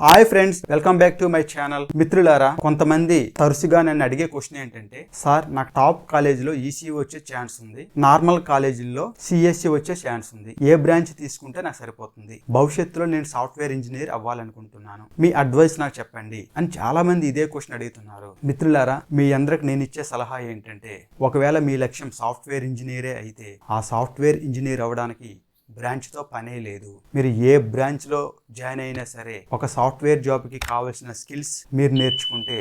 Hi friends welcome back to my channel మిత్రులారా కొంతమంది తరచుగా నన్ను అడిగే క్వశ్చన్ ఏంటంటే సార్ నాకు టాప్ కాలేజీలో ఈసీఈ వచ్చే ఛాన్స్ ఉంది. నార్మల్ కాలేజీల్లో సిఎస్సి వచ్చే ఛాన్స్ ఉంది. ఏ బ్రాంచ్ తీసుకుంటే నాకు సరిపోతుంది? భవిష్యత్తులో నేను సాఫ్ట్వేర్ ఇంజనీర్ అవ్వాలనుకుంటున్నాను. మీ అడ్వైస్ నాకు చెప్పండి. అని చాలా మంది ఇదే క్వశ్చన్ అడుగుతున్నారు. మిత్రులారా మీ అందరికి నేను ఇచ్చే సలహా ఏంటంటే ఒకవేళ మీ లక్ష్యం సాఫ్ట్వేర్ ఇంజనీరే అయితే ఆ సాఫ్ట్వేర్ ఇంజనీర్ అవ్వడానికి బ్రాంచ్తో పనే లేదు. మీరు ఏ బ్రాంచ్లో జాయిన్ అయినా సరే ఒక సాఫ్ట్వేర్ జాబ్కి కావాల్సిన స్కిల్స్ మీరు నేర్చుకుంటే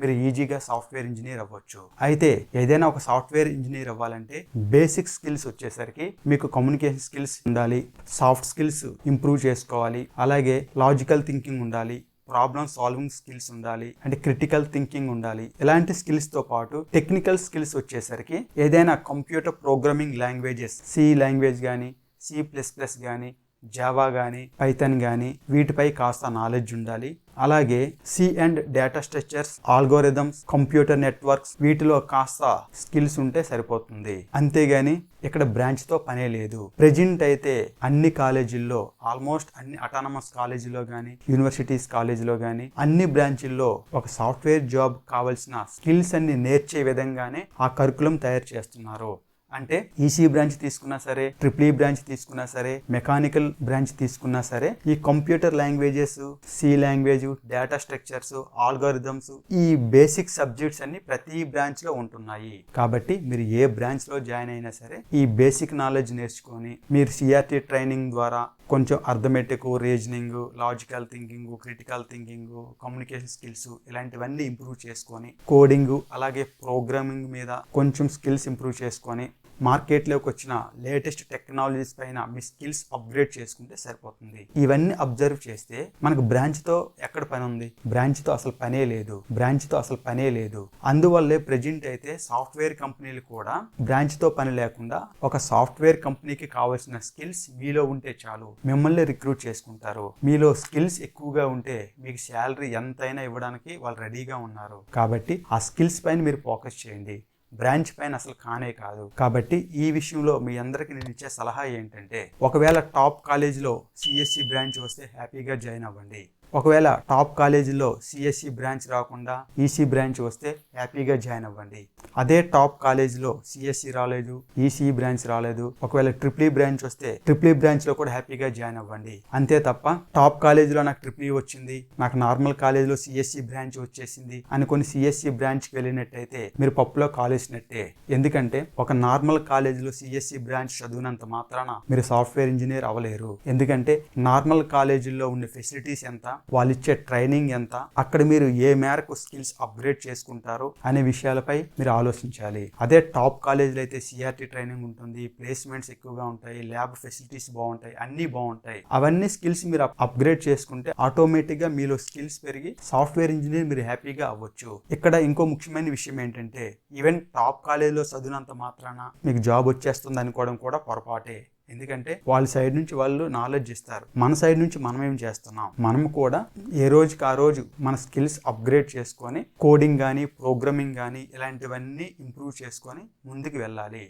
మీరు ఈజీగా సాఫ్ట్వేర్ ఇంజనీర్ అవ్వచ్చు. అయితే ఏదైనా ఒక సాఫ్ట్వేర్ ఇంజనీర్ అవ్వాలంటే బేసిక్ స్కిల్స్ వచ్చేసరికి మీకు కమ్యూనికేషన్ స్కిల్స్ ఉండాలి సాఫ్ట్ స్కిల్స్ ఇంప్రూవ్ చేసుకోవాలి అలాగే లాజికల్ థింకింగ్ ఉండాలి ప్రాబ్లమ్ సాల్వింగ్ స్కిల్స్ ఉండాలి అండ్ క్రిటికల్ థింకింగ్ ఉండాలి. ఇలాంటి స్కిల్స్తో పాటు టెక్నికల్ స్కిల్స్ వచ్చేసరికి ఏదైనా computer programming languages C language కానీ సి ప్లస్ ప్లస్ కానీ జావా కానీ పైథన్ కానీ వీటిపై కాస్త నాలెడ్జ్ ఉండాలి. అలాగే C and data structures algorithms computer networks వీటిలో కాస్త స్కిల్స్ ఉంటే సరిపోతుంది. అంతేగాని ఇక్కడ బ్రాంచ్తో పనే లేదు. ప్రెజెంట్ అయితే అన్ని కాలేజీల్లో ఆల్మోస్ట్ అన్ని అటానమస్ కాలేజీలో కానీ యూనివర్సిటీస్ కాలేజీలో కానీ అన్ని బ్రాంచీల్లో ఒక సాఫ్ట్వేర్ జాబ్ కావాల్సిన స్కిల్స్ అన్ని నేర్చే విధంగానే ఆ కరికులం తయారు చేస్తున్నారు. అంటే ఈసీ బ్రాంచ్ తీసుకున్నా సరే ట్రిపుల్ ఈ బ్రాంచ్ తీసుకున్నా సరే మెకానికల్ బ్రాంచ్ తీసుకున్నా సరే ఈ computer languages C language data structures algorithms ఈ బేసిక్ సబ్జెక్ట్స్ అన్ని ప్రతి బ్రాంచ్లో ఉంటున్నాయి. కాబట్టి మీరు ఏ బ్రాంచ్లో జాయిన్ అయినా సరే ఈ బేసిక్ నాలెడ్జ్ నేర్చుకొని మీరు సిఆర్టీ ట్రైనింగ్ ద్వారా కొంచెం arithmetic reasoning logical thinking critical thinking communication skills ఇలాంటివన్నీ ఇంప్రూవ్ చేసుకొని కోడింగ్ అలాగే ప్రోగ్రామింగ్ మీద కొంచెం స్కిల్స్ ఇంప్రూవ్ చేసుకొని మార్కెట్లోకి వచ్చిన లేటెస్ట్ టెక్నాలజీస్ పైన మీ స్కిల్స్ అప్గ్రేడ్ చేసుకుంటే సరిపోతుంది. ఇవన్నీ అబ్జర్వ్ చేస్తే మనకు బ్రాంచ్తో ఎక్కడ పని ఉంది? బ్రాంచ్తో అసలు పనే లేదు. బ్రాంచ్తో అసలు పనే లేదు. అందువల్లే ప్రెజెంట్ అయితే సాఫ్ట్వేర్ కంపెనీలు కూడా బ్రాంచ్తో పని లేకుండా ఒక సాఫ్ట్వేర్ కంపెనీకి కావాల్సిన స్కిల్స్ మీలో ఉంటే చాలు. మిమ్మల్ని రిక్రూట్ చేసుకుంటారు. మీలో స్కిల్స్ ఎక్కువగా ఉంటే మీకు శాలరీ ఎంతైనా ఇవ్వడానికి వాళ్ళు రెడీగా ఉన్నారు. కాబట్టి ఆ స్కిల్స్ పైన మీరు ఫోకస్ చేయండి. బ్రాంచ్ పైన అసలు కానే కాదు. కాబట్టి ఈ విషయంలో మీ అందరికీ నేను ఇచ్చే సలహా ఏంటంటే ఒకవేళ టాప్ కాలేజీలో సిఎస్సి బ్రాంచ్ వస్తే హ్యాపీగా జాయిన్ అవ్వండి. ఒకవేళ టాప్ కాలేజీలో సిఎస్సి బ్రాంచ్ రాకుండా ఈసీ బ్రాంచ్ వస్తే హ్యాపీగా జాయిన్ అవ్వండి. అదే టాప్ కాలేజీలో సిఎస్సి రాలేదు ఈసీ బ్రాంచ్ రాలేదు ఒకవేళ ట్రిపుల్ బ్రాంచ్ వస్తే ట్రిపుల్ బ్రాంచ్లో కూడా హ్యాపీగా జాయిన్ అవ్వండి. అంతే తప్ప టాప్ కాలేజీలో నాకు ట్రిపుల్ వచ్చింది నాకు నార్మల్ కాలేజీలో సిఎస్సి బ్రాంచ్ వచ్చేసింది అనుకుని సిఎస్సి బ్రాంచ్కి వెళ్ళినట్టయితే మీరు పప్పులో కాలేసినట్టే. ఎందుకంటే ఒక నార్మల్ కాలేజీలో సిఎస్సి బ్రాంచ్ చదివినంత మాత్రాన మీరు సాఫ్ట్వేర్ ఇంజనీర్ అవ్వలేరు. ఎందుకంటే నార్మల్ కాలేజీల్లో ఉండే ఫెసిలిటీస్ ఎంత వాళ్ళు ఇచ్చే ట్రైనింగ్ ఎంత? అక్కడ మీరు ఏ మేరకు స్కిల్స్ అప్గ్రేడ్ చేసుకుంటారు అనే విషయాలపై మీరు ఆలోచించాలి. అదే టాప్ కాలేజీలో అయితే సిఆర్టీ ట్రైనింగ్ ఉంటుంది ప్లేస్మెంట్స్ ఎక్కువగా ఉంటాయి ల్యాబ్ ఫెసిలిటీస్ బాగుంటాయి అన్ని బాగుంటాయి. అవన్నీ స్కిల్స్ మీరు అప్గ్రేడ్ చేసుకుంటే ఆటోమేటిక్గా మీలో స్కిల్స్ పెరిగి సాఫ్ట్వేర్ ఇంజనీర్ మీరు హ్యాపీగా అవ్వచ్చు. ఇక్కడ ఇంకో ముఖ్యమైన విషయం ఏంటంటే ఈవెన్ టాప్ కాలేజీలో చదివినంత మాత్రాన మీకు జాబ్ వచ్చేస్తుంది అనుకోవడం కూడా పొరపాటే. ఎందుకంటే వాళ్ళ సైడ్ నుంచి వాళ్ళు నాలెడ్జ్ ఇస్తారు. మన సైడ్ నుంచి మనం ఏం చేస్తున్నాం? మనం కూడా ఏ రోజుకి ఆ రోజు మన స్కిల్స్ అప్గ్రేడ్ చేసుకొని కోడింగ్ కానీ ప్రోగ్రామింగ్ కానీ ఇలాంటివన్నీ ఇంప్రూవ్ చేసుకొని ముందుకు వెళ్ళాలి.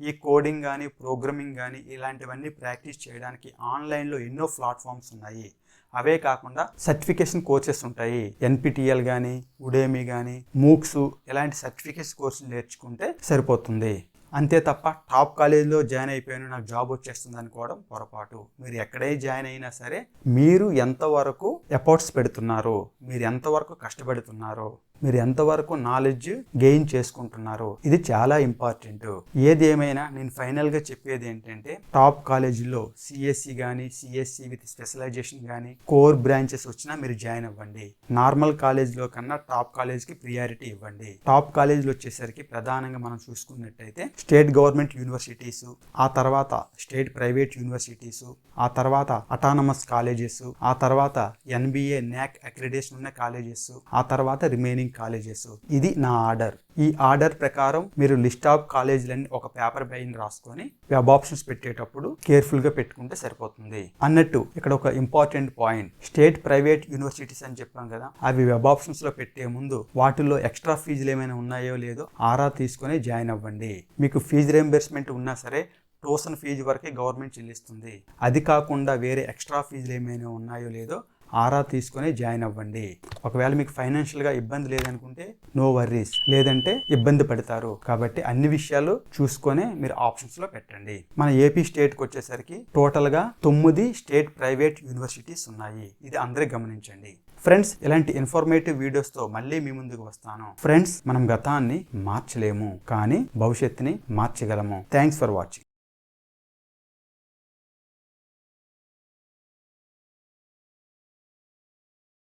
ఈ కోడింగ్ కానీ ప్రోగ్రామింగ్ కానీ ఇలాంటివన్నీ ప్రాక్టీస్ చేయడానికి ఆన్లైన్లో ఎన్నో ప్లాట్ఫామ్స్ ఉన్నాయి. అవే కాకుండా సర్టిఫికేషన్ కోర్సెస్ ఉంటాయి. ఎన్పిటిఎల్ కానీ ఉడేమి కానీ మూక్స్ ఇలాంటి సర్టిఫికేషన్ కోర్సులు నేర్చుకుంటే సరిపోతుంది. అంతే తప్ప టాప్ కాలేజీలో జాయిన్ అయిపోయాను నాకు జాబ్ వచ్చేస్తుంది అనుకోవడం పొరపాటు. మీరు ఎక్కడే జాయిన్ అయినా సరే మీరు ఎంతవరకు ఎఫర్ట్స్ పెడుతున్నారు మీరు ఎంతవరకు కష్టపడుతున్నారు మీరు ఎంతవరకు నాలెడ్జ్ గెయిన్ చేసుకుంటున్నారు. ఇది చాలా ఇంపార్టెంట్ ఏది ఏమైనా నేను ఫైనల్గా చెప్పేది ఏంటంటే టాప్ కాలేజీలో సిఎస్సి కానీ సిఎస్సి విత్ స్పెషలైజేషన్ కానీ కోర్ బ్రాంచెస్ వచ్చినా మీరు జాయిన్ అవ్వండి. నార్మల్ కాలేజ్లో కన్నా టాప్ కాలేజ్కి ప్రియారిటీ ఇవ్వండి. టాప్ కాలేజీలు వచ్చేసరికి ప్రధానంగా మనం చూసుకున్నట్టయితే స్టేట్ గవర్నమెంట్ యూనివర్సిటీస్ ఆ తర్వాత స్టేట్ ప్రైవేట్ యూనివర్సిటీస్ ఆ తర్వాత అటానమస్ కాలేజెస్ ఆ తర్వాత ఎన్బిఏ నాక్ అక్రిడేషన్ ఉన్న కాలేజెస్ ఆ తర్వాత రిమైనింగ్ కాలేజెస్ ఇది నా ఆర్డర్. ఈ ఆర్డర్ ప్రకారం మీరు లిస్ట్ ఆఫ్ కాలేజీలన్నీ ఒక పేపర్ పైన రాసుకొని వెబ్ ఆప్షన్స్ పెట్టేటప్పుడు కేర్ఫుల్గా పెట్టుకుంటే సరిపోతుంది. అన్నట్టు ఇక్కడ ఒక important point. State private universities అని చెప్పాం కదా అవి వెబ్ ఆప్షన్స్లో పెట్టే ముందు వాటిల్లో ఎక్స్ట్రా ఫీజులు ఏమైనా ఉన్నాయో లేదో ఆరా తీసుకొని జాయిన్ అవ్వండి. మీకు ఫీజు రియంబర్స్మెంట్ ఉన్నా సరే ట్యూషన్ ఫీజు వరకే గవర్నమెంట్ చెల్లిస్తుంది. అది కాకుండా వేరే ఎక్స్ట్రా ఫీజులు ఏమైనా ఉన్నాయో లేదో ఆరా తీసుకొని జాయిన్ అవ్వండి. ఒకవేళ మీకు ఫైనాన్షియల్గా ఇబ్బంది లేదనుకుంటే నో వర్రీస్. లేదంటే ఇబ్బంది పడతారు. కాబట్టి అన్ని విషయాలు చూసుకొని మీరు ఆప్షన్స్లో పెట్టండి. మన ఏపీ స్టేట్కి వచ్చేసరికి టోటల్గా తొమ్మిది స్టేట్ ప్రైవేట్ యూనివర్సిటీస్ ఉన్నాయి. ఇది అందరూ గమనించండి. ఫ్రెండ్స్ ఇలాంటి ఇన్ఫర్మేటివ్ వీడియోస్తో మళ్ళీ మీ ముందుకు వస్తాను. ఫ్రెండ్స్ మనం గతాన్ని మార్చలేము. కానీ భవిష్యత్తుని మార్చగలము. Thanks for watching.